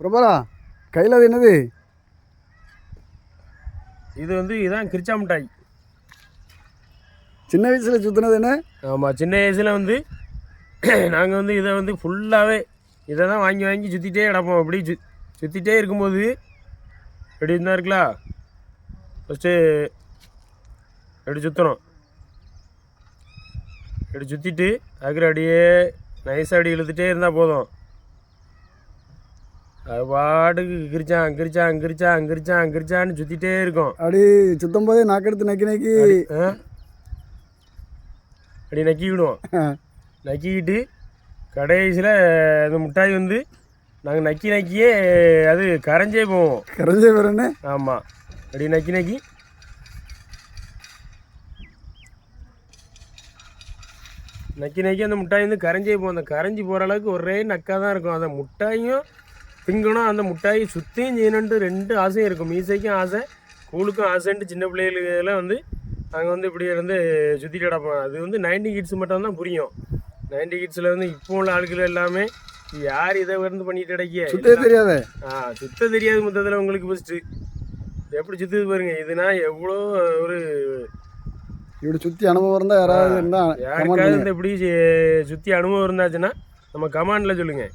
பிரபலா கையில் அது என்னது? இது வந்து இதான் கிரிச்சா மிட்டாய் சின்ன வயசில் சுற்றினது என்ன? ஆமாம் சின்ன வயசில் வந்து நாங்கள் வந்து இதை வந்து ஃபுல்லாகவே இதை தான் வாங்கி வாங்கி சுற்றிட்டே கிடப்போம். அப்படி சு சுற்றிட்டே இருக்கும்போது எப்படி இருந்தா இருக்குல்ல ஃபஸ்ட்டு எப்படி சுற்றணும் இப்படி சுற்றிட்டு அதுக்கு அப்படியே நைஸாக அப்படி இழுத்துட்டே இருந்தால் போதும். அது பாட்டுக்கு கிரிச்சான் கிரிச்சான் கிரிச்சான் கிரிச்சான் கிரிச்சான்னு சுற்றிட்டே இருக்கும். அப்படி சுத்தம் போதே நாக்கெடுத்து நக்கி நக்கி? அப்படி நக்கிக்கிடுவோம். நக்கிக்கிட்டு கடைசியில் அந்த மிட்டாய் வந்து நாங்கள் நக்கி நக்கியே அது கரைஞ்சே போவோம். கரைஞ்சே என்ன? ஆமாம் அப்படி நக்கி நக்கி. நக்கி நக்கி அந்த மிட்டாய் வந்து கரைஞ்சே போகும் அந்த கரைஞ்சி போகிற அளவுக்கு ஒரே நக்காக தான் இருக்கும். அந்த மிட்டாயும் திங்கணும் அந்த மிட்டாயை சுற்றியும் செய்யணுன்ட்டு ரெண்டு ஆசையும் இருக்கும். மீசைக்கும் ஆசை கூழுக்கும் ஆசைன்ட்டு சின்ன பிள்ளைகளுக்கெல்லாம் வந்து நாங்கள் வந்து இப்படி இருந்து சுற்றிட்டு கிடப்போம். அது வந்து நைன்டி கிட்ஸ் மட்டும் தான் புரியும் நைன்டி கிட்ஸில் வந்து இப்போ உள்ள ஆட்கள் எல்லாமே யார் இதை வந்து பண்ணிட்டு கிடைக்கிய? சுத்தே தெரியாத. ஆ சுத்த தெரியாது மொத்தத்தில் உங்களுக்கு ஃபஸ்ட்டு எப்படி சுற்றுது பாருங்க. இதுனா எவ்வளோ ஒரு இப்படி சுற்றி அனுபவம் இருந்தால் யாராவது இருந்தால் யாருக்காவது இந்த இப்படி சுற்றி அனுபவம் இருந்தாச்சுன்னா நம்ம கமாண்டில் சொல்லுங்கள்